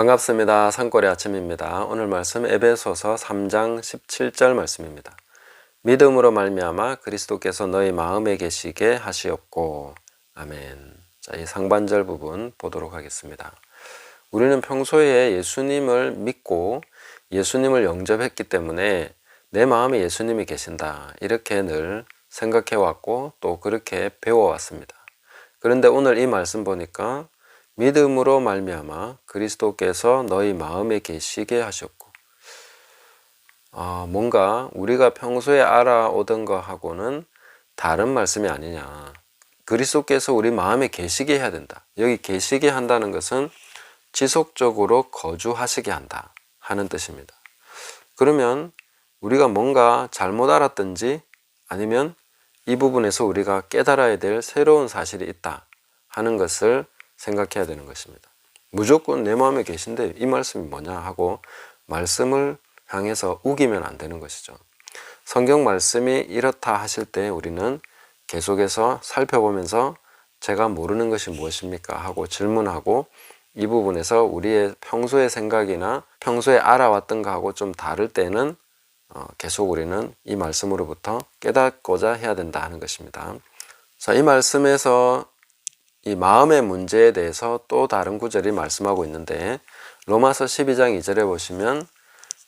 반갑습니다. 산골의 아침입니다. 오늘 말씀 에베소서 3장 17절 말씀입니다. 믿음으로 말미암아 그리스도께서 너희 마음에 계시게 하시옵고 아멘. 자, 이 상반절 부분 보도록 하겠습니다. 우리는 평소에 예수님을 믿고 예수님을 영접했기 때문에 내 마음에 예수님이 계신다. 이렇게 늘 생각해 왔고 또 그렇게 배워 왔습니다. 그런데 오늘 이 말씀 보니까 믿음으로 말미암아 그리스도께서 너희 마음에 계시게 하셨고 아, 뭔가 우리가 평소에 알아오던 거하고는 다른 말씀이 아니냐. 그리스도께서 우리 마음에 계시게 해야 된다. 여기 계시게 한다는 것은 지속적으로 거주하시게 한다 하는 뜻입니다. 그러면 우리가 뭔가 잘못 알았든지 아니면 이 부분에서 우리가 깨달아야 될 새로운 사실이 있다 하는 것을 생각해야 되는 것입니다. 무조건 내 마음에 계신데 이 말씀이 뭐냐 하고 말씀을 향해서 우기면 안 되는 것이죠. 성경 말씀이 이렇다 하실 때 우리는 계속해서 살펴보면서 제가 모르는 것이 무엇입니까? 하고 질문하고 이 부분에서 우리의 평소의 생각이나 평소에 알아왔던 거하고 좀 다를 때는 어, 계속 우리는 이 말씀으로부터 깨닫고자 해야 된다 하는 것입니다. 자, 이 말씀에서 이 마음의 문제에 대해서 또 다른 구절이 말씀하고 있는데 로마서 12장 2절에 보시면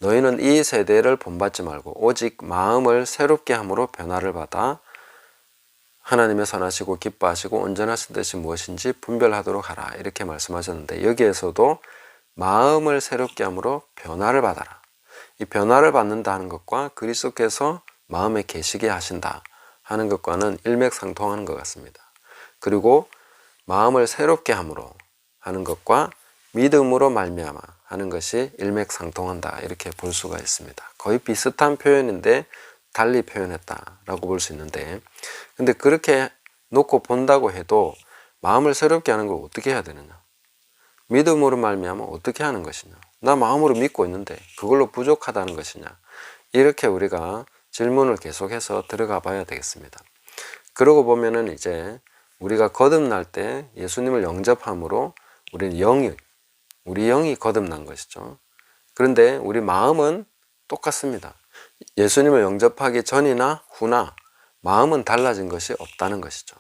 너희는 이 세대를 본받지 말고 오직 마음을 새롭게 함으로 변화를 받아 하나님의 선하시고 기뻐하시고 온전하신 뜻이 무엇인지 분별하도록 하라. 이렇게 말씀하셨는데 여기에서도 마음을 새롭게 함으로 변화를 받아라. 이 변화를 받는다는 것과 그리스도께서 마음에 계시게 하신다 하는 것과는 일맥상통하는 것 같습니다. 그리고 마음을 새롭게 함으로 하는 것과 믿음으로 말미암아 하는 것이 일맥상통한다 이렇게 볼 수가 있습니다. 거의 비슷한 표현인데 달리 표현했다라고 볼 수 있는데 근데 그렇게 놓고 본다고 해도 마음을 새롭게 하는 걸 어떻게 해야 되느냐? 믿음으로 말미암아 어떻게 하는 것이냐? 나 마음으로 믿고 있는데 그걸로 부족하다는 것이냐? 이렇게 우리가 질문을 계속해서 들어가 봐야 되겠습니다. 그러고 보면은 이제 우리가 거듭날 때 예수님을 영접함으로 우리는 영이 우리 영이 거듭난 것이죠. 그런데 우리 마음은 똑같습니다. 예수님을 영접하기 전이나 후나 마음은 달라진 것이 없다는 것이죠.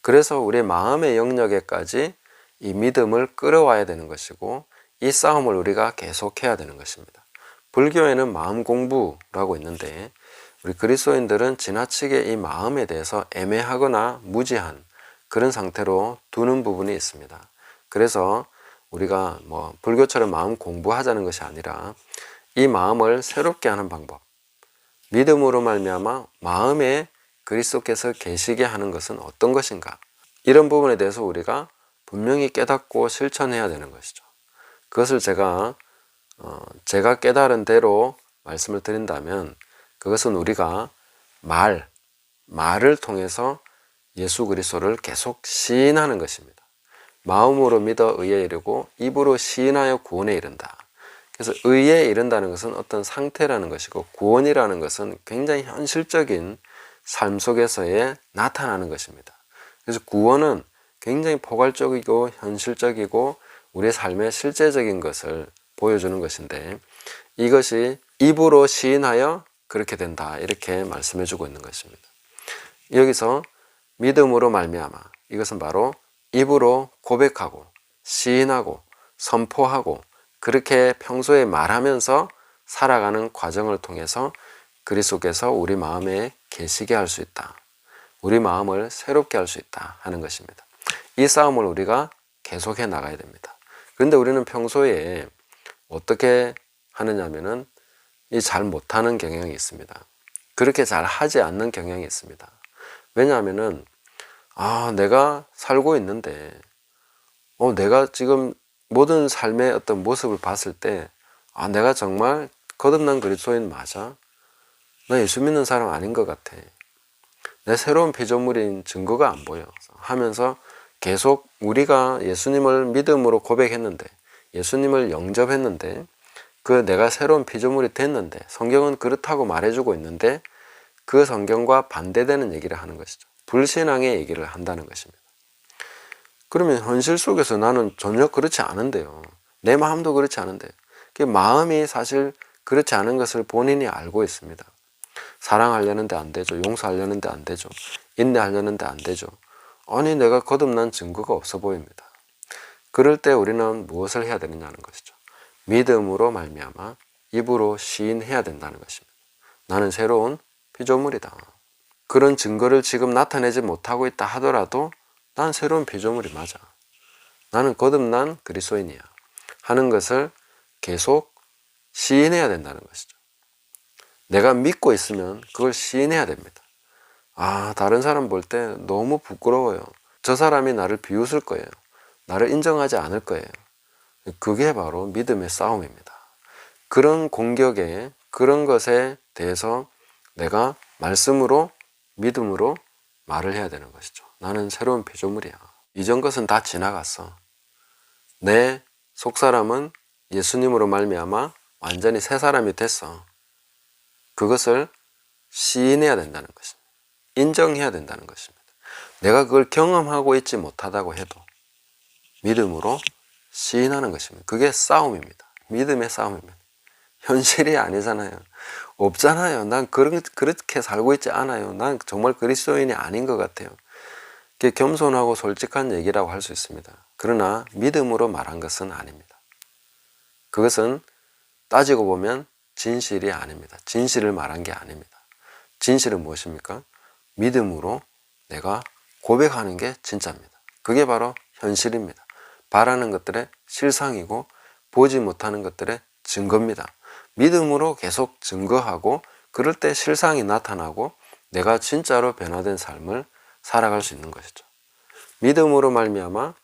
그래서 우리 마음의 영역에까지 이 믿음을 끌어와야 되는 것이고 이 싸움을 우리가 계속해야 되는 것입니다. 불교에는 마음 공부라고 있는데 우리 그리스도인들은 지나치게 이 마음에 대해서 애매하거나 무지한 그런 상태로 두는 부분이 있습니다. 그래서 우리가 뭐 불교처럼 마음 공부하자는 것이 아니라 이 마음을 새롭게 하는 방법, 믿음으로 말미암아 마음에 그리스도께서 계시게 하는 것은 어떤 것인가? 이런 부분에 대해서 우리가 분명히 깨닫고 실천해야 되는 것이죠. 그것을 제가 어, 제가 깨달은 대로 말씀을 드린다면 그것은 우리가 말 말을 통해서 예수 그리스도를 계속 시인하는 것입니다. 마음으로 믿어 의에 이르고 입으로 시인하여 구원에 이른다. 그래서 의에 이른다는 것은 어떤 상태라는 것이고 구원이라는 것은 굉장히 현실적인 삶 속에서의 나타나는 것입니다. 그래서 구원은 굉장히 포괄적이고 현실적이고 우리의 삶의 실제적인 것을 보여주는 것인데 이것이 입으로 시인하여 그렇게 된다 이렇게 말씀해 주고 있는 것입니다. 여기서 믿음으로 말미암아 이것은 바로 입으로 고백하고 시인하고 선포하고 그렇게 평소에 말하면서 살아가는 과정을 통해서 그리스도께서 우리 마음에 계시게 할 수 있다. 우리 마음을 새롭게 할 수 있다 하는 것입니다. 이 싸움을 우리가 계속해 나가야 됩니다. 그런데 우리는 평소에 어떻게 하느냐면은 이 잘 못하는 경향이 있습니다. 그렇게 잘 하지 않는 경향이 있습니다. 왜냐하면은 아 내가 살고 있는데 어 내가 지금 모든 삶의 어떤 모습을 봤을 때 아 내가 정말 거듭난 그리스도인 맞아? 나 예수 믿는 사람 아닌 것 같아. 내 새로운 피조물인 증거가 안 보여. 하면서 계속 우리가 예수님을 믿음으로 고백했는데 예수님을 영접했는데 그 내가 새로운 피조물이 됐는데 성경은 그렇다고 말해주고 있는데 그 성경과 반대되는 얘기를 하는 것이죠. 불신앙의 얘기를 한다는 것입니다. 그러면 현실 속에서 나는 전혀 그렇지 않은데요. 내 마음도 그렇지 않은데 그 마음이 사실 그렇지 않은 것을 본인이 알고 있습니다. 사랑하려는데 안 되죠. 용서하려는데 안 되죠. 인내하려는데 안 되죠. 아니 내가 거듭난 증거가 없어 보입니다. 그럴 때 우리는 무엇을 해야 되느냐는 것이죠. 믿음으로 말미암아 입으로 시인해야 된다는 것입니다. 나는 새로운 피조물이다. 그런 증거를 지금 나타내지 못하고 있다 하더라도 난 새로운 피조물이 맞아. 나는 거듭난 그리스도인이야. 하는 것을 계속 시인해야 된다는 것이죠. 내가 믿고 있으면 그걸 시인해야 됩니다. 아, 다른 사람 볼 때 너무 부끄러워요. 저 사람이 나를 비웃을 거예요. 나를 인정하지 않을 거예요. 그게 바로 믿음의 싸움입니다. 그런 공격에, 그런 것에 대해서 내가 말씀으로, 믿음으로 말을 해야 되는 것이죠. 나는 새로운 피조물이야. 이전 것은 다 지나갔어. 내 속사람은 예수님으로 말미암아 완전히 새 사람이 됐어. 그것을 시인해야 된다는 것입니다. 인정해야 된다는 것입니다. 내가 그걸 경험하고 있지 못하다고 해도 믿음으로 시인하는 것입니다. 그게 싸움입니다. 믿음의 싸움입니다. 현실이 아니잖아요. 없잖아요. 난 그런, 그렇게 살고 있지 않아요. 난 정말 그리스도인이 아닌 것 같아요. 겸손하고 솔직한 얘기라고 할 수 있습니다. 그러나 믿음으로 말한 것은 아닙니다. 그것은 따지고 보면 진실이 아닙니다. 진실을 말한 게 아닙니다. 진실은 무엇입니까? 믿음으로 내가 고백하는 게 진짜입니다. 그게 바로 현실입니다. 바라는 것들의 실상이고 보지 못하는 것들의 증거입니다. 믿음으로 계속 증거하고 그럴 때 실상이 나타나고 내가 진짜로 변화된 삶을 살아갈 수 있는 것이죠. 믿음으로 말미암아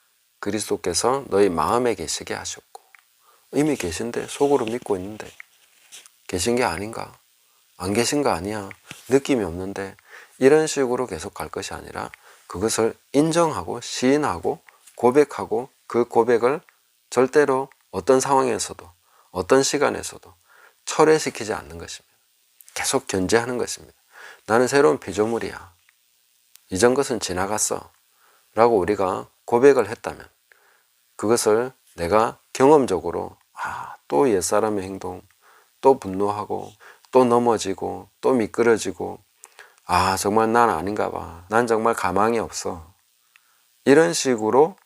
그리스도께서 너희 마음에 계시게 하셨고 이미 계신데 속으로 믿고 있는데 계신 게 아닌가? 안 계신 거 아니야? 느낌이 없는데 이런 식으로 계속 갈 것이 아니라 그것을 인정하고 시인하고 고백하고 그 고백을 절대로 어떤 상황에서도 어떤 시간에서도 철회시키지 않는 것입니다. 계속 견제하는 것입니다. 나는 새로운 피조물이야. 이전 것은 지나갔어. 라고 우리가 고백을 했다면 그것을 내가 경험적으로 아, 또 옛사람의 행동, 또 분노하고 또 넘어지고 또 미끄러지고 아, 정말 난 아닌가 봐. 난 정말 가망이 없어. 이런 식으로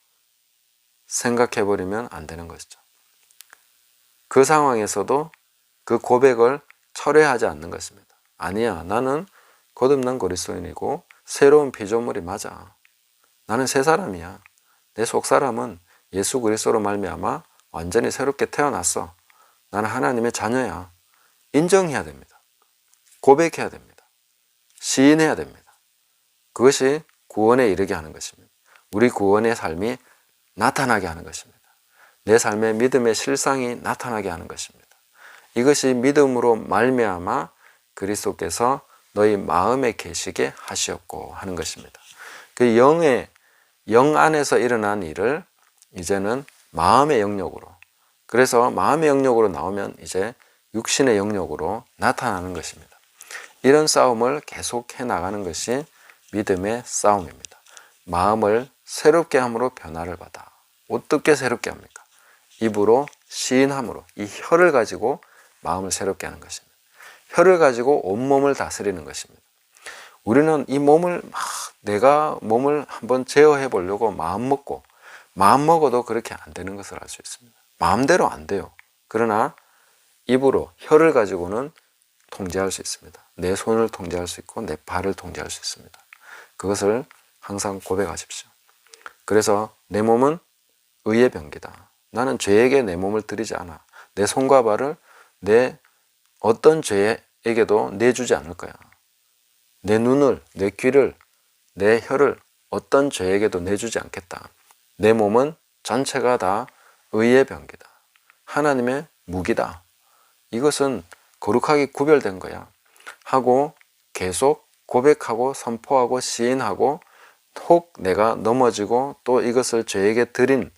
생각해 버리면 안 되는 것이죠. 그 상황에서도 그 고백을 철회하지 않는 것입니다. 아니야, 나는 거듭난 그리스도인이고 새로운 피조물이 맞아. 나는 새 사람이야. 내 속 사람은 예수 그리스도로 말미암아 완전히 새롭게 태어났어. 나는 하나님의 자녀야. 인정해야 됩니다. 고백해야 됩니다. 시인해야 됩니다. 그것이 구원에 이르게 하는 것입니다. 우리 구원의 삶이 나타나게 하는 것입니다. 내 삶의 믿음의 실상이 나타나게 하는 것입니다. 이것이 믿음으로 말미암아 그리스도께서 너희 마음에 계시게 하시었고 하는 것입니다. 그 영의 영 안에서 일어난 일을 이제는 마음의 영역으로 그래서 마음의 영역으로 나오면 이제 육신의 영역으로 나타나는 것입니다. 이런 싸움을 계속해 나가는 것이 믿음의 싸움입니다. 마음을 새롭게 함으로 변화를 받아. 어떻게 새롭게 합니까? 입으로 시인함으로 이 혀를 가지고 마음을 새롭게 하는 것입니다. 혀를 가지고 온몸을 다스리는 것입니다. 우리는 이 몸을 막 내가 몸을 한번 제어해 보려고 마음 먹고 마음 먹어도 그렇게 안 되는 것을 알 수 있습니다. 마음대로 안 돼요. 그러나 입으로 혀를 가지고는 통제할 수 있습니다. 내 손을 통제할 수 있고 내 발을 통제할 수 있습니다. 그것을 항상 고백하십시오. 그래서 내 몸은 의의 병기다. 나는 죄에게 내 몸을 드리지 않아. 내 손과 발을 내 어떤 죄에게도 내주지 않을 거야. 내 눈을, 내 귀를, 내 혀를 어떤 죄에게도 내주지 않겠다. 내 몸은 전체가 다 의의 병기다. 하나님의 무기다. 이것은 거룩하게 구별된 거야. 하고 계속 고백하고 선포하고 시인하고 혹 내가 넘어지고 또 이것을 죄에게 드린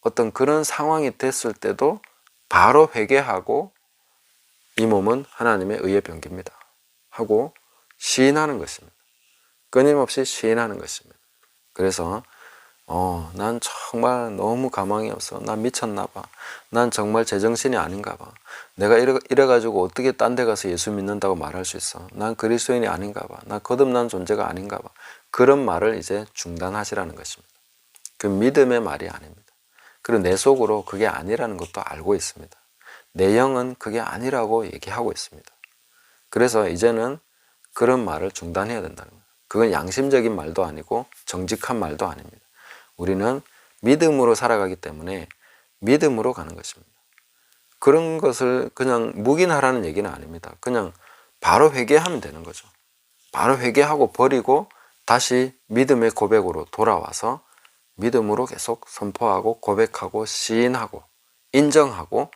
어떤 그런 상황이 됐을 때도 바로 회개하고 이 몸은 하나님의 의의 병기입니다. 하고 시인하는 것입니다. 끊임없이 시인하는 것입니다. 그래서 어, 난 정말 너무 가망이 없어. 난 미쳤나 봐. 난 정말 제정신이 아닌가 봐. 내가 이래, 이래가지고 어떻게 딴 데 가서 예수 믿는다고 말할 수 있어. 난 그리스도인이 아닌가 봐. 난 거듭난 존재가 아닌가 봐. 그런 말을 이제 중단하시라는 것입니다. 그 믿음의 말이 아닙니다. 그리고 내 속으로 그게 아니라는 것도 알고 있습니다. 내 영은 그게 아니라고 얘기하고 있습니다. 그래서 이제는 그런 말을 중단해야 된다는 거예요. 그건 양심적인 말도 아니고 정직한 말도 아닙니다. 우리는 믿음으로 살아가기 때문에 믿음으로 가는 것입니다. 그런 것을 그냥 묵인하라는 얘기는 아닙니다. 그냥 바로 회개하면 되는 거죠. 바로 회개하고 버리고 다시 믿음의 고백으로 돌아와서 믿음으로 계속 선포하고 고백하고 시인하고 인정하고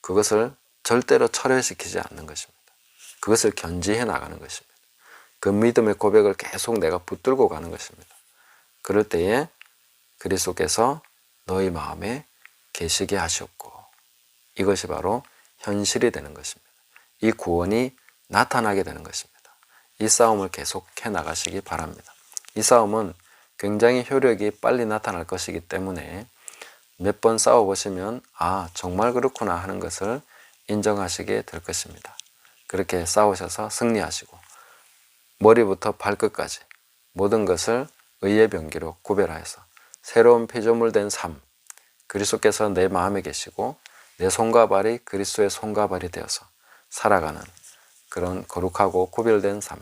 그것을 절대로 철회시키지 않는 것입니다. 그것을 견지해 나가는 것입니다. 그 믿음의 고백을 계속 내가 붙들고 가는 것입니다. 그럴 때에 그리스도께서 너희 마음에 계시게 하셨고 이것이 바로 현실이 되는 것입니다. 이 구원이 나타나게 되는 것입니다. 이 싸움을 계속 해 나가시기 바랍니다. 이 싸움은 굉장히 효력이 빨리 나타날 것이기 때문에 몇 번 싸워 보시면 아 정말 그렇구나 하는 것을 인정하시게 될 것입니다. 그렇게 싸우셔서 승리하시고 머리부터 발끝까지 모든 것을 의의 병기로 구별하여서 새로운 피조물 된 삶, 그리스도께서 내 마음에 계시고 내 손과 발이 그리스도의 손과 발이 되어서 살아가는 그런 거룩하고 구별된 삶,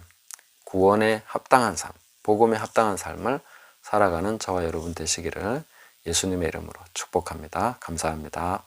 구원에 합당한 삶, 복음에 합당한 삶을 살아가는 저와 여러분 되시기를 예수님의 이름으로 축복합니다. 감사합니다.